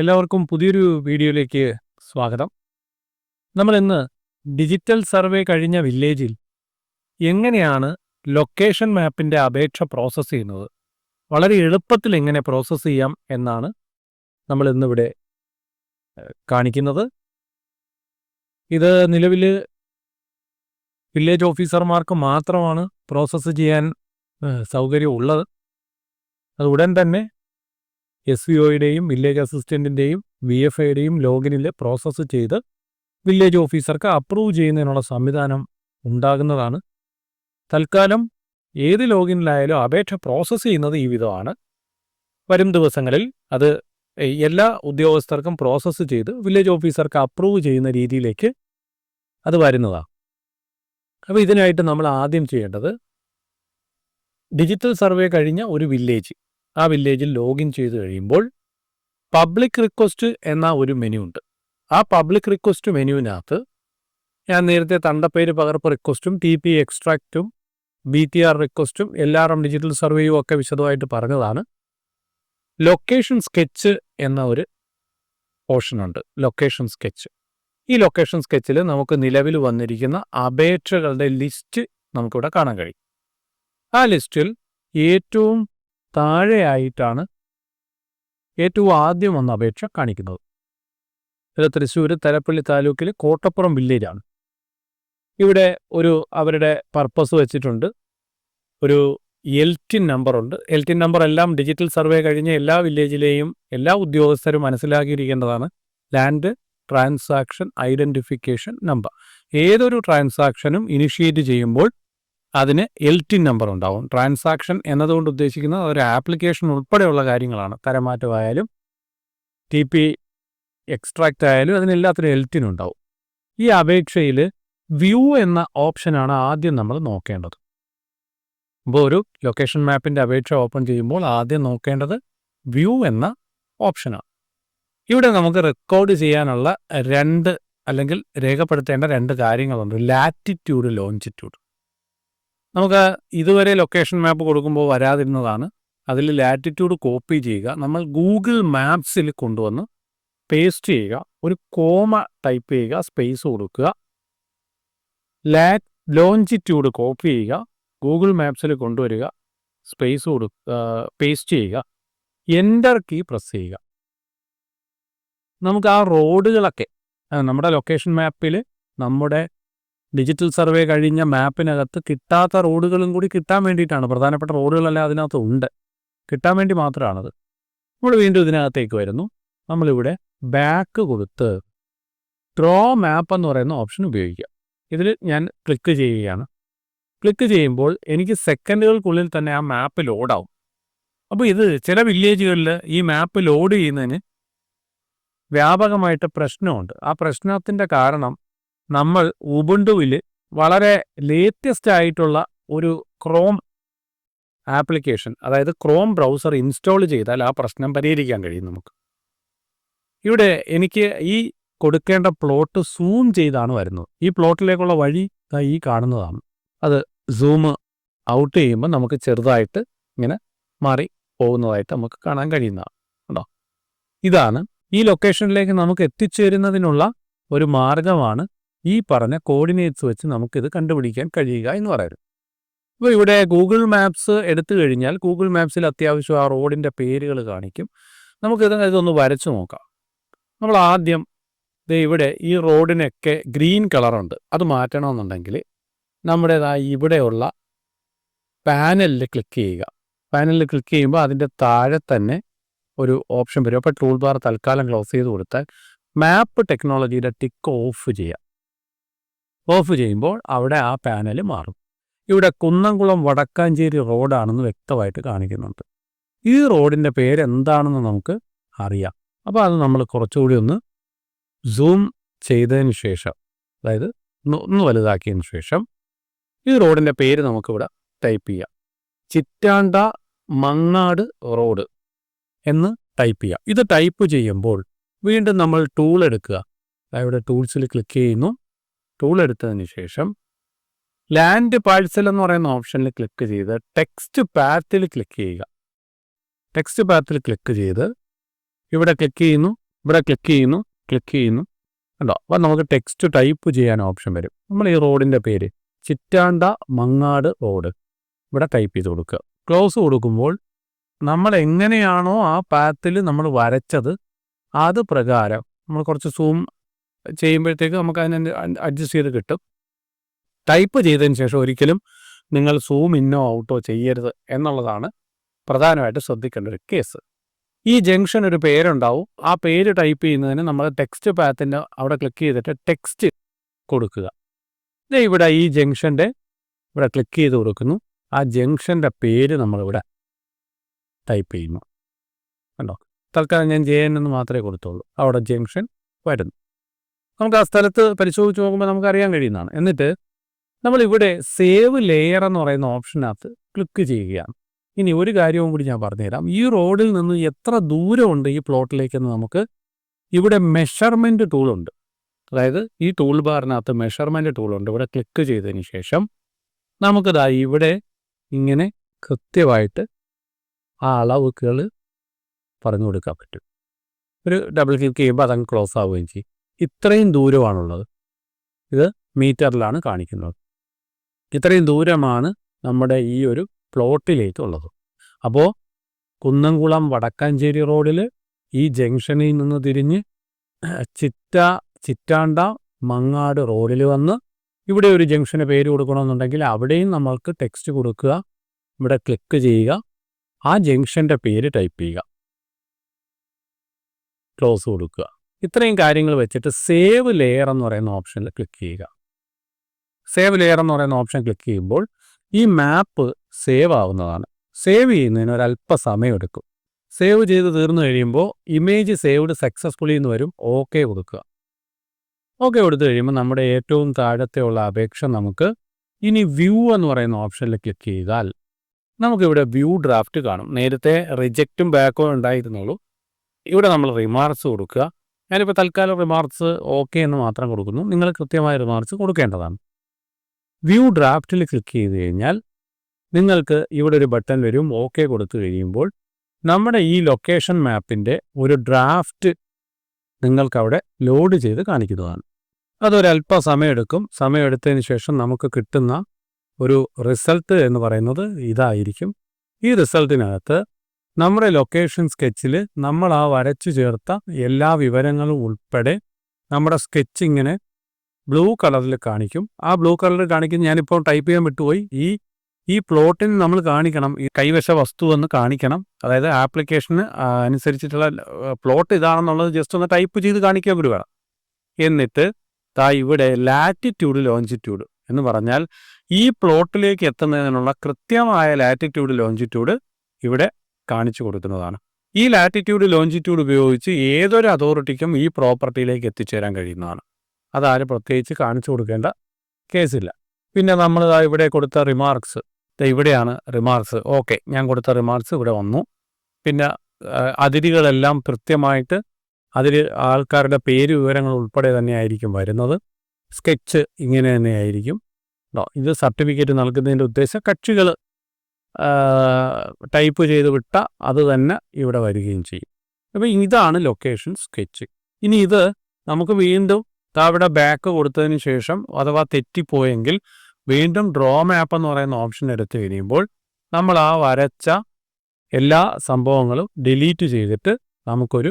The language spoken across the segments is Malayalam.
എല്ലാവർക്കും പുതിയൊരു വീഡിയോയിലേക്ക് സ്വാഗതം. നമ്മൾ ഇന്ന് ഡിജിറ്റൽ സർവേ കഴിഞ്ഞ വില്ലേജിൽ എങ്ങനെയാണ് ലൊക്കേഷൻ മാപ്പിന്റെ അപേക്ഷ പ്രോസസ്സ് ചെയ്യുന്നത്? വളരെ എളുപ്പത്തിൽ എങ്ങനെ പ്രോസസ്സ് ചെയ്യാം എന്നാണ് നമ്മൾ ഇന്നിവിടെ കാണിക്കുന്നത്. ഇത് നിലവിൽ വില്ലേജ് ഓഫീസർമാർക്ക് മാത്രമാണ് പ്രോസസ്സ് ചെയ്യാൻ സൗകര്യം സൗകര്യമുള്ളത് അത് ഉടൻ തന്നെ എസ് വി ഒയുടെയും വില്ലേജ് അസിസ്റ്റന്റിന്റെയും വി എഫ് ഐയുടെയും ലോഗിനിൽ പ്രോസസ്സ് ചെയ്ത് വില്ലേജ് ഓഫീസർക്ക് അപ്രൂവ് ചെയ്യുന്നതിനുള്ള സംവിധാനം ഉണ്ടാകുന്നതാണ്. തൽക്കാലം ഏത് ലോഗിനിലായാലും അപേക്ഷ പ്രോസസ്സ് ചെയ്യുന്നത് ഈ വിധമാണ്. വരും ദിവസങ്ങളിൽ അത് എല്ലാ ഉദ്യോഗസ്ഥർക്കും പ്രോസസ്സ് ചെയ്ത് വില്ലേജ് ഓഫീസർക്ക് അപ്രൂവ് ചെയ്യുന്ന രീതിയിലേക്ക് അത് വരുന്നതാണ്. അപ്പോൾ ഇതിനായിട്ട് നമ്മൾ ആദ്യം ചെയ്യേണ്ടത് ഡിജിറ്റൽ സർവേ കഴിഞ്ഞ ഒരു വില്ലേജ്. ആ വില്ലേജിൽ ലോഗിൻ ചെയ്ത് കഴിയുമ്പോൾ പബ്ലിക് റിക്വസ്റ്റ് എന്ന ഒരു മെനു ഉണ്ട്. ആ പബ്ലിക് റിക്വസ്റ്റ് മെനുവിനകത്ത് ഞാൻ നേരത്തെ തണ്ടപ്പേര് പകർപ്പ് റിക്വസ്റ്റും ടി പി എക്സ്ട്രാക്റ്റും ബി ടി ആർ റിക്വസ്റ്റും എൽ ആർ എം ഡിജിറ്റൽ സർവേയും ഒക്കെ വിശദമായിട്ട് പറഞ്ഞതാണ്. ലൊക്കേഷൻ സ്കെച്ച് എന്ന ഒരു ഉണ്ട്. ലൊക്കേഷൻ സ്കെച്ച് ഈ ലൊക്കേഷൻ സ്കെച്ചിൽ നമുക്ക് നിലവിൽ വന്നിരിക്കുന്ന അപേക്ഷകളുടെ ലിസ്റ്റ് നമുക്കിവിടെ കാണാൻ കഴിയും. ആ ലിസ്റ്റിൽ ഏറ്റവും താഴെയായിട്ടാണ് ഏറ്റവും ആദ്യം വന്ന അപേക്ഷ കാണിക്കുന്നത്. ഇത് തൃശ്ശൂർ തലപ്പള്ളി താലൂക്കിൽ കോട്ടപ്പുറം വില്ലേജാണ് ഇവിടെ ഒരു അവരുടെ പർപ്പസ് വെച്ചിട്ടുണ്ട്. ഒരു എൽ ടി നമ്പറുണ്ട്. എൽ ടി നമ്പർ എല്ലാം ഡിജിറ്റൽ സർവേ കഴിഞ്ഞ എല്ലാ വില്ലേജിലെയും എല്ലാ ഉദ്യോഗസ്ഥരും മനസ്സിലാക്കിയിരിക്കേണ്ടതാണ്. Land transaction identification number. ഏതൊരു ട്രാൻസാക്ഷനും ഇനിഷ്യേറ്റ് ചെയ്യുമ്പോൾ അതിന് എൽ ടി നമ്പർ ഉണ്ടാവും. ട്രാൻസാക്ഷൻ എന്നതുകൊണ്ട് ഉദ്ദേശിക്കുന്നത് ഒരു ആപ്ലിക്കേഷൻ ഉൾപ്പെടെയുള്ള കാര്യങ്ങളാണ്. തരമാറ്റമായാലും ടി പി എക്സ്ട്രാക്റ്റ് ആയാലും അതിനെല്ലാത്തിനും എൽ ടിൻ ഉണ്ടാവും. ഈ അപേക്ഷയിൽ വ്യൂ എന്ന ഓപ്ഷനാണ് ആദ്യം നമ്മൾ നോക്കേണ്ടത്. അപ്പോൾ ഒരു ലൊക്കേഷൻ മാപ്പിന്റെ അപേക്ഷ ഓപ്പൺ ചെയ്യുമ്പോൾ ആദ്യം നോക്കേണ്ടത് വ്യൂ എന്ന ഓപ്ഷനാണ്. ഇവിടെ നമുക്ക് റെക്കോർഡ് ചെയ്യാനുള്ള രണ്ട് അല്ലെങ്കിൽ രേഖപ്പെടുത്തേണ്ട രണ്ട് കാര്യങ്ങളുണ്ട്. Latitude longitude. നമുക്ക് ഇതുവരെ ലൊക്കേഷൻ മാപ്പ് കൊടുക്കുമ്പോൾ വരാതിരുന്നതാണ്. അതിൽ ലാറ്റിറ്റ്യൂഡ് കോപ്പി ചെയ്യുക. നമ്മൾ ഗൂഗിൾ മാപ്സിൽ കൊണ്ടുവന്ന് പേസ്റ്റ് ചെയ്യുക. ഒരു കോമ ടൈപ്പ് ചെയ്യുക. സ്പേസ് കൊടുക്കുക. ലാ ലോഞ്ചിറ്റ്യൂഡ് കോപ്പി ചെയ്യുക. ഗൂഗിൾ മാപ്സിൽ കൊണ്ടുവരിക. സ്പേസ് കൊടുക്കുക പേസ്റ്റ് ചെയ്യുക. എന്റർ കീ പ്രസ് ചെയ്യുക. നമുക്ക് ആ റോഡുകളൊക്കെ നമ്മുടെ ലൊക്കേഷൻ മാപ്പിൽ നമ്മുടെ ഡിജിറ്റൽ സർവേ കഴിഞ്ഞ മാപ്പിനകത്ത് കിട്ടാത്ത റോഡുകളും കൂടി കിട്ടാൻ വേണ്ടിയിട്ടാണ്. പ്രധാനപ്പെട്ട റോഡുകളെല്ലാം അതിനകത്ത് ഉണ്ട്. കിട്ടാൻ വേണ്ടി മാത്രമാണത് നമ്മൾ വീണ്ടും ഇതിനകത്തേക്ക് വരുന്നു. നമ്മളിവിടെ ബാക്ക് കൊടുത്ത് ഡ്രോ മാപ്പ് എന്ന് പറയുന്ന ഓപ്ഷൻ ഉപയോഗിക്കുക ഇതിൽ ഞാൻ ക്ലിക്ക് ചെയ്യുകയാണ്. ക്ലിക്ക് ചെയ്യുമ്പോൾ എനിക്ക് സെക്കൻഡുകൾക്കുള്ളിൽ തന്നെ ആ മാപ്പ് ലോഡാവും. അപ്പോൾ ഇത് ചില വില്ലേജുകളിൽ ഈ മാപ്പ് ലോഡ് ചെയ്യുന്നതിന് വ്യാപകമായിട്ട് പ്രശ്നമുണ്ട്. ആ പ്രശ്നത്തിന്റെ കാരണം നമ്മൾ ഉബുണ്ടുവിൽ വളരെ ലേറ്റസ്റ്റ് ആയിട്ടുള്ള ഒരു ക്രോം ആപ്ലിക്കേഷൻ അതായത് ക്രോം ബ്രൗസർ ഇൻസ്റ്റാൾ ചെയ്താൽ ആ പ്രശ്നം പരിഹരിക്കാൻ കഴിയും നമുക്ക്. ഇവിടെ എനിക്ക് ഈ കൊടുക്കേണ്ട പ്ലോട്ട് സൂം ചെയ്താണ് വരുന്നത്. ഈ പ്ലോട്ടിലേക്കുള്ള വഴി ഈ കാണുന്നതാണ്. അത് സൂം ഔട്ട് ചെയ്യുമ്പോൾ നമുക്ക് ചെറുതായിട്ട് ഇങ്ങനെ മാറി പോകുന്നതായിട്ട് നമുക്ക് കാണാൻ കഴിയുന്നതാണ്. കേട്ടോ ഇതാണ് ഈ ലൊക്കേഷനിലേക്ക് നമുക്ക് എത്തിച്ചേരുന്നതിനുള്ള ഒരു മാർഗമാണ് ഈ പറഞ്ഞ കോർഡിനേറ്റ്സ് വെച്ച് നമുക്കിത് കണ്ടുപിടിക്കാൻ കഴിയുക എന്ന് പറയുന്നത്. അപ്പോൾ ഇവിടെ ഗൂഗിൾ മാപ്സ് എടുത്തു കഴിഞ്ഞാൽ ഗൂഗിൾ മാപ്സിൽ അത്യാവശ്യം ആ റോഡിന്റെ പേരുകൾ കാണിക്കും. നമുക്കിത് ഇതൊന്ന് വരച്ചു നോക്കാം. നമ്മൾ ആദ്യം ഇവിടെ ഈ റോഡിനൊക്കെ ഗ്രീൻ കളറുണ്ട്. അത് മാറ്റണമെന്നുണ്ടെങ്കിൽ നമ്മുടേതായ ഇവിടെയുള്ള പാനലിൽ ക്ലിക്ക് ചെയ്യുക. പാനലിൽ ക്ലിക്ക് ചെയ്യുമ്പോൾ അതിന്റെ താഴെ തന്നെ ഒരു ഓപ്ഷൻ വരും. അപ്പോൾ ടൂൾ ബാർ തൽക്കാലം ക്ലോസ് ചെയ്ത് കൊടുത്താൽ മാപ്പ് ടെക്നോളജിയുടെ ടിക്ക് ഓഫ് ചെയ്യാം. ഓഫ് ചെയ്യുമ്പോൾ അവിടെ ആ പാനൽ മാറും. ഇവിടെ കുന്നംകുളം വടക്കാഞ്ചേരി റോഡാണെന്ന് വ്യക്തമായിട്ട് കാണിക്കുന്നുണ്ട്. ഈ റോഡിന്റെ പേര് എന്താണെന്ന് നമുക്ക് അറിയാം. അപ്പോൾ അത് നമ്മൾ കുറച്ചുകൂടി ഒന്ന് സൂം ചെയ്തതിന് ശേഷം അതായത് ഒന്ന് വലുതാക്കിയതിന് ശേഷം ഈ റോഡിന്റെ പേര് നമുക്കിവിടെ ടൈപ്പ് ചെയ്യാം. ചിറ്റാണ്ട മങ്ങാട് റോഡ് എന്ന് ടൈപ്പ് ചെയ്യാം. ഇത് ടൈപ്പ് ചെയ്യുമ്പോൾ വീണ്ടും നമ്മൾ ടൂൾ എടുക്കുക. ഇവിടെ ടൂൾസിൽ ക്ലിക്ക് ചെയ്യുന്നു. ടൂൾ എടുത്തതിന് ശേഷം ലാൻഡ് പാഴ്സൽ എന്ന് പറയുന്ന ഓപ്ഷനിൽ ക്ലിക്ക് ചെയ്ത് ടെക്സ്റ്റ് പാത്തിൽ ക്ലിക്ക് ചെയ്യുക. ടെക്സ്റ്റ് പാത്തിൽ ക്ലിക്ക് ചെയ്ത് ഇവിടെ ക്ലിക്ക് ചെയ്യുന്നു ഇവിടെ ക്ലിക്ക് ചെയ്യുന്നു ക്ലിക്ക് ചെയ്യുന്നു. കണ്ടോ? അപ്പം നമുക്ക് ടെക്സ്റ്റ് ടൈപ്പ് ചെയ്യാൻ ഓപ്ഷൻ വരും. നമ്മൾ ഈ റോഡിന്റെ പേര് ചിറ്റാണ്ട മങ്ങാട് റോഡ് ഇവിടെ ടൈപ്പ് ചെയ്ത് കൊടുക്കുക. ക്ലോസ് കൊടുക്കുമ്പോൾ നമ്മൾ എങ്ങനെയാണോ ആ പാത്തിൽ നമ്മൾ വരച്ചത് അത് പ്രകാരം നമ്മൾ കുറച്ച് സൂം ചെയ്യുമ്പോഴത്തേക്ക് നമുക്ക് അതിനെ അഡ്ജസ്റ്റ് ചെയ്ത് കിട്ടും. ടൈപ്പ് ചെയ്തതിന് ശേഷം ഒരിക്കലും നിങ്ങൾ സൂം ഇന്നോ ഔട്ടോ ചെയ്യരുത് എന്നുള്ളതാണ് പ്രധാനമായിട്ട് ശ്രദ്ധിക്കേണ്ട ഒരു കേസ് ഈ ജംഗ്ഷൻ ഒരു പേരുണ്ടാവും. ആ പേര് ടൈപ്പ് ചെയ്യുന്നതിന് നമ്മൾ ടെക്സ്റ്റ് പാത്തിന്റെ അവിടെ ക്ലിക്ക് ചെയ്തിട്ട് ടെക്സ്റ്റ് കൊടുക്കുക. ഇത് ഇവിടെ ഈ ജംഗ്ഷന്റെ ഇവിടെ ക്ലിക്ക് ചെയ്ത് കൊടുക്കുന്നു. ആ ജംഗ്ഷന്റെ പേര് നമ്മളിവിടെ ടൈപ്പ് ചെയ്യുന്നു. കണ്ടോ? തൽക്കാലം ഞാൻ ജെ എൻ എന്ന് മാത്രമേ കൊടുത്തുള്ളൂ. അവിടെ ജംഗ്ഷൻ വരുന്നു. നമുക്ക് ആ സ്ഥലത്ത് പരിശോധിച്ച് നോക്കുമ്പോൾ നമുക്ക് അറിയാൻ കഴിയുന്നതാണ്. എന്നിട്ട് നമ്മൾ ഇവിടെ സേവ് ലെയർ എന്ന് പറയുന്ന ഓപ്ഷനകത്ത് ക്ലിക്ക് ചെയ്യുകയാണ്. ഇനി ഒരു കാര്യവും കൂടി ഞാൻ പറഞ്ഞുതരാം. ഈ റോഡിൽ നിന്ന് എത്ര ദൂരമുണ്ട് ഈ പ്ലോട്ടിലേക്കെന്ന് നമുക്ക് ഇവിടെ മെഷർമെന്റ് ടൂളുണ്ട് അതായത് ഈ ടൂൾ ബാറിനകത്ത് മെഷർമെന്റ് ടൂളുണ്ട് ഇവിടെ ക്ലിക്ക് ചെയ്തതിന് ശേഷം നമുക്കിതാ ഇവിടെ ഇങ്ങനെ കൃത്യമായിട്ട് ആ അളവുകൾ പറഞ്ഞു കൊടുക്കാൻ പറ്റും. ഒരു ഡബിൾ ക്ലിക്ക് ചെയ്യുമ്പോൾ അതങ്ങ് ക്ലോസ് ആവുകയും ചെയ്യും. ഇത്രയും ദൂരമാണുള്ളത്. ഇത് മീറ്ററിലാണ് കാണിക്കുന്നത്. ഇത്രയും ദൂരമാണ് നമ്മുടെ ഈ ഒരു പ്ലോട്ടിലേക്കുള്ളത്. അപ്പോൾ കുന്നംകുളം വടക്കാഞ്ചേരി റോഡിൽ ഈ ജംഗ്ഷനിൽ നിന്ന് തിരിഞ്ഞ് ചിറ്റ ചിറ്റാണ്ട മങ്ങാട് റോഡിൽ വന്ന് ഇവിടെ ഒരു ജംഗ്ഷന് പേര് കൊടുക്കണമെന്നുണ്ടെങ്കിൽ അവിടെയും നമ്മൾക്ക് ടെക്സ്റ്റ് കൊടുക്കുക ഇവിടെ ക്ലിക്ക് ചെയ്യുക ആ ജംഗ്ഷന്റെ പേര് ടൈപ്പ് ചെയ്യുക. ക്ലോസ് കൊടുക്കുക. ഇത്രയും കാര്യങ്ങൾ വെച്ചിട്ട് സേവ് ലെയർ എന്ന് പറയുന്ന ഓപ്ഷനിൽ ക്ലിക്ക് ചെയ്യുക. സേവ് ലെയർ എന്ന് പറയുന്ന ഓപ്ഷൻ ക്ലിക്ക് ചെയ്യുമ്പോൾ ഈ മാപ്പ് സേവ് ആവുന്നതാണ്. സേവ് ചെയ്യുന്നതിന് ഒരല്പ സമയമെടുക്കും സേവ് ചെയ്ത് തീർന്നു കഴിയുമ്പോൾ ഇമേജ് സേവ്ഡ് സക്സസ്ഫുള്ളി എന്ന് വരും. ഓക്കെ കൊടുക്കുക. ഓക്കെ കൊടുത്തു കഴിയുമ്പോൾ നമ്മുടെ ഏറ്റവും താഴത്തെ ഉള്ള അപേക്ഷ നമുക്ക് ഇനി വ്യൂ എന്ന് പറയുന്ന ഓപ്ഷനിൽ ക്ലിക്ക് ചെയ്താൽ നമുക്കിവിടെ വ്യൂ ഡ്രാഫ്റ്റ് കാണും. നേരത്തെ റിജക്റ്റും ബാക്കോ ഉണ്ടായിരുന്നുള്ളൂ. ഇവിടെ നമ്മൾ റിമാർക്സ് കൊടുക്കുക. ഞാനിപ്പോൾ തൽക്കാലം റിമാർക്സ് ഓക്കെ എന്ന് മാത്രം കൊടുക്കുന്നു. നിങ്ങൾ കൃത്യമായ റിമാർക്സ് കൊടുക്കേണ്ടതാണ്. വ്യൂ ഡ്രാഫ്റ്റിൽ ക്ലിക്ക് ചെയ്ത് കഴിഞ്ഞാൽ നിങ്ങൾക്ക് ഇവിടെ ഒരു ബട്ടൺ വരും. ഓക്കെ കൊടുത്തു കഴിയുമ്പോൾ നമ്മുടെ ഈ ലൊക്കേഷൻ മാപ്പിന്റെ ഒരു ഡ്രാഫ്റ്റ് നിങ്ങൾക്കവിടെ ലോഡ് ചെയ്ത് കാണിക്കുന്നതാണ്. അതൊരല്പ സമയമെടുക്കും. സമയമെടുത്തതിന് ശേഷം നമുക്ക് കിട്ടുന്ന ഒരു റിസൾട്ട് എന്ന് പറയുന്നത് ഇതായിരിക്കും. ഈ റിസൾട്ടിനകത്ത് നമ്മുടെ ലൊക്കേഷൻ സ്കെച്ചിൽ നമ്മൾ ആ വരച്ചു ചേർത്ത എല്ലാ വിവരങ്ങളും ഉൾപ്പെടെ നമ്മുടെ സ്കെച്ചിങ്ങിനെ ബ്ലൂ കളറിൽ കാണിക്കും. ആ ബ്ലൂ കളറിൽ കാണിക്കുന്ന ഞാനിപ്പോൾ ടൈപ്പ് ചെയ്യാൻ വിട്ടുപോയി. ഈ ഈ പ്ലോട്ടിന് നമ്മൾ കാണിക്കണം. ഈ കൈവശ വസ്തു എന്ന് കാണിക്കണം. അതായത് ആപ്ലിക്കേഷന് അനുസരിച്ചിട്ടുള്ള പ്ലോട്ട് ഇതാണെന്നുള്ളത് ജസ്റ്റ് ഒന്ന് ടൈപ്പ് ചെയ്ത് കാണിക്കാൻ കൂടി എന്നിട്ട് താ ഇവിടെ ലാറ്റിറ്റ്യൂഡ് ലോഞ്ചിറ്റ്യൂഡ് എന്ന് പറഞ്ഞാൽ ഈ പ്ലോട്ടിലേക്ക് എത്തുന്നതിനുള്ള കൃത്യമായ ലാറ്റിറ്റ്യൂഡ് ലോഞ്ചിറ്റ്യൂഡ് ഇവിടെ കാണിച്ചു കൊടുക്കുന്നതാണ്. ഈ ലാറ്റിറ്റ്യൂഡ് ലോഞ്ചിറ്റ്യൂഡ് ഉപയോഗിച്ച് ഏതൊരു അതോറിറ്റിക്കും ഈ പ്രോപ്പർട്ടിയിലേക്ക് എത്തിച്ചേരാൻ കഴിയുന്നതാണ്. അതാരും പ്രത്യേകിച്ച് കാണിച്ചു കൊടുക്കേണ്ട കേസില്ല. പിന്നെ നമ്മൾ ഇവിടെ കൊടുത്ത റിമാർക്സ് ഇവിടെയാണ് റിമാർക്സ് ഓക്കെ ഞാൻ കൊടുത്ത റിമാർക്സ് ഇവിടെ വന്നു. പിന്നെ അതിരുകളെല്ലാം കൃത്യമായിട്ട് അതിൽ ആൾക്കാരുടെ പേര് വിവരങ്ങൾ ഉൾപ്പെടെ തന്നെ ആയിരിക്കും വരുന്നത്. സ്കെച്ച് ഇങ്ങനെ തന്നെയായിരിക്കും. ഇത് സർട്ടിഫിക്കറ്റ് നൽകുന്നതിന്റെ ഉദ്ദേശം കക്ഷികൾ ടൈപ്പ് ചെയ്ത് വിട്ട അത് തന്നെ ഇവിടെ വരികയും ചെയ്യും. അപ്പോൾ ഇതാണ് ലൊക്കേഷൻ സ്കെച്ച്. ഇനി ഇത് നമുക്ക് വീണ്ടും താവിടെ ബാക്ക് കൊടുത്തതിന് ശേഷം അഥവാ തെറ്റിപ്പോയെങ്കിൽ വീണ്ടും ഡ്രോ മാപ്പ് എന്ന് പറയുന്ന ഓപ്ഷൻ എടുത്തു കഴിയുമ്പോൾ നമ്മൾ ആ വരച്ച എല്ലാ സംഭവങ്ങളും ഡിലീറ്റ് ചെയ്തിട്ട് നമുക്കൊരു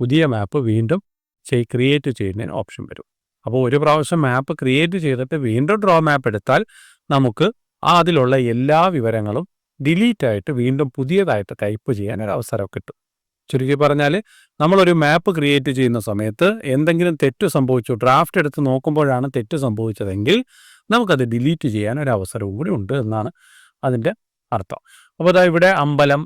പുതിയ മാപ്പ് വീണ്ടും ചെയ് ക്രിയേറ്റ് ചെയ്യുന്നതിന് ഓപ്ഷൻ വരും. അപ്പോൾ ഒരു പ്രാവശ്യം മാപ്പ് ക്രിയേറ്റ് ചെയ്തിട്ട് വീണ്ടും ഡ്രോ മാപ്പ് എടുത്താൽ നമുക്ക് അതിലുള്ള എല്ലാ വിവരങ്ങളും ഡിലീറ്റ് ആയിട്ട് വീണ്ടും പുതിയതായിട്ട് ടൈപ്പ് ചെയ്യാൻ ഒരു അവസരം കിട്ടും ചുരുക്കി പറഞ്ഞാൽ നമ്മളൊരു മാപ്പ് ക്രിയേറ്റ് ചെയ്യുന്ന സമയത്ത് എന്തെങ്കിലും തെറ്റ് സംഭവിച്ചു ഡ്രാഫ്റ്റ് എടുത്ത് നോക്കുമ്പോഴാണ് തെറ്റ് സംഭവിച്ചതെങ്കിൽ നമുക്കത് ഡിലീറ്റ് ചെയ്യാൻ ഒരു അവസരവും കൂടി ഉണ്ട് എന്നാണ് അതിന്റെ അർത്ഥം. അപ്പോൾ അതാ ഇവിടെ അമ്പലം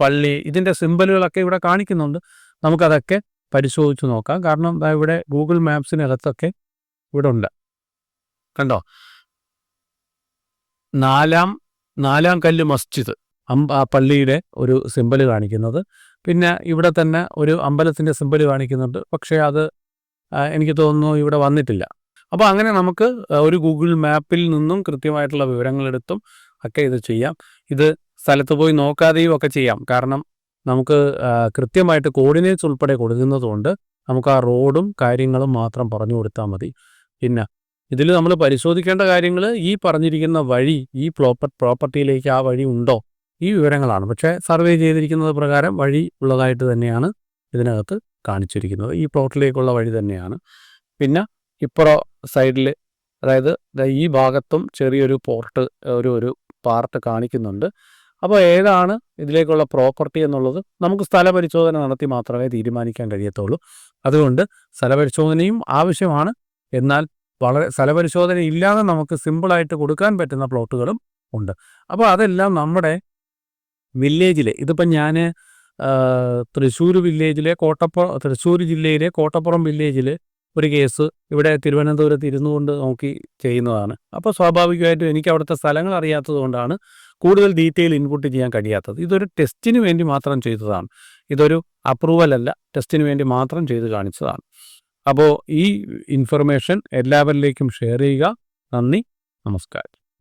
പള്ളി ഇതിന്റെ സിമ്പലുകളൊക്കെ ഇവിടെ കാണിക്കുന്നുണ്ട്. നമുക്കതൊക്കെ പരിശോധിച്ച് നോക്കാം. കാരണം ഇവിടെ ഗൂഗിൾ മാപ്സിനകത്തൊക്കെ ഇവിടെ ഉണ്ട് കണ്ടോ? നാലാം നാലാം കല്ല് മസ്ജിദ്. പള്ളിയുടെ ഒരു സിമ്പൽ കാണിക്കുന്നത്. പിന്നെ ഇവിടെ തന്നെ ഒരു അമ്പലത്തിന്റെ സിമ്പൽ കാണിക്കുന്നുണ്ട്. പക്ഷേ അത് എനിക്ക് തോന്നുന്നു ഇവിടെ വന്നിട്ടില്ല. അപ്പോൾ അങ്ങനെ നമുക്ക് ഒരു ഗൂഗിൾ മാപ്പിൽ നിന്നും കൃത്യമായിട്ടുള്ള വിവരങ്ങളെടുത്തും ഒക്കെ ഇത് ചെയ്യാം. ഇത് സ്ഥലത്ത് പോയി നോക്കാതെയും ഒക്കെ ചെയ്യാം. കാരണം നമുക്ക് കൃത്യമായിട്ട് കോർഡിനേറ്റ്സ് ഉൾപ്പെടെ കൊടുക്കുന്നതുകൊണ്ട് നമുക്ക് ആ റോഡും കാര്യങ്ങളും മാത്രം പറഞ്ഞു കൊടുത്താൽ മതി. പിന്നെ ഇതിൽ നമ്മൾ പരിശോധിക്കേണ്ട കാര്യങ്ങൾ ഈ പറഞ്ഞിരിക്കുന്ന വഴി ഈ പ്രോപ്പർ പ്രോപ്പർട്ടിയിലേക്ക് ആ വഴി ഉണ്ടോ? ഈ വിവരങ്ങളാണ്. പക്ഷേ സർവേ ചെയ്തിരിക്കുന്നത് പ്രകാരം വഴി ഉള്ളതായിട്ട് തന്നെയാണ് ഇതിനകത്ത് കാണിച്ചിരിക്കുന്നത്. ഈ പ്ലോട്ടിലേക്കുള്ള വഴി തന്നെയാണ്. പിന്നെ ഇപ്പുറ സൈഡിൽ അതായത് ഈ ഭാഗത്തും ചെറിയൊരു പോർട്ട് ഒരു ഒരു പാർട്ട് കാണിക്കുന്നുണ്ട്. അപ്പോൾ ഏതാണ് ഇതിലേക്കുള്ള പ്രോപ്പർട്ടി എന്നുള്ളത് നമുക്ക് സ്ഥലപരിശോധന നടത്തി മാത്രമേ തീരുമാനിക്കാൻ കഴിയത്തുള്ളൂ. അതുകൊണ്ട് സ്ഥലപരിശോധനയും ആവശ്യമാണ്. എന്നാൽ വളരെ സ്ഥലപരിശോധന ഇല്ലാതെ നമുക്ക് സിമ്പിളായിട്ട് കൊടുക്കാൻ പറ്റുന്ന പ്ലോട്ടുകളും ഉണ്ട്. അപ്പോൾ അതെല്ലാം നമ്മുടെ വില്ലേജിലെ ഇതിപ്പം ഞാൻ തൃശ്ശൂർ വില്ലേജിലെ കോട്ടപ്പുറം തൃശ്ശൂർ ജില്ലയിലെ കോട്ടപ്പുറം വില്ലേജിൽ ഒരു കേസ് ഇവിടെ തിരുവനന്തപുരത്ത് ഇരുന്നു കൊണ്ട് നോക്കി ചെയ്യുന്നതാണ്. അപ്പോൾ സ്വാഭാവികമായിട്ടും എനിക്ക് അവിടുത്തെ സ്ഥലങ്ങൾ അറിയാത്തത് കൊണ്ടാണ് കൂടുതൽ ഡീറ്റെയിൽ ഇൻപുട്ട് ചെയ്യാൻ കഴിയാത്തത്. ഇതൊരു ടെസ്റ്റിന് വേണ്ടി മാത്രം ചെയ്തതാണ്. ഇതൊരു അപ്രൂവൽ അല്ല ടെസ്റ്റിന് വേണ്ടി മാത്രം ചെയ്ത് കാണിച്ചതാണ്. അപ്പോൾ ഈ ഇൻഫർമേഷൻ എല്ലാവരിലേക്കും ഷെയർ ചെയ്യുക. നന്ദി. നമസ്കാരം.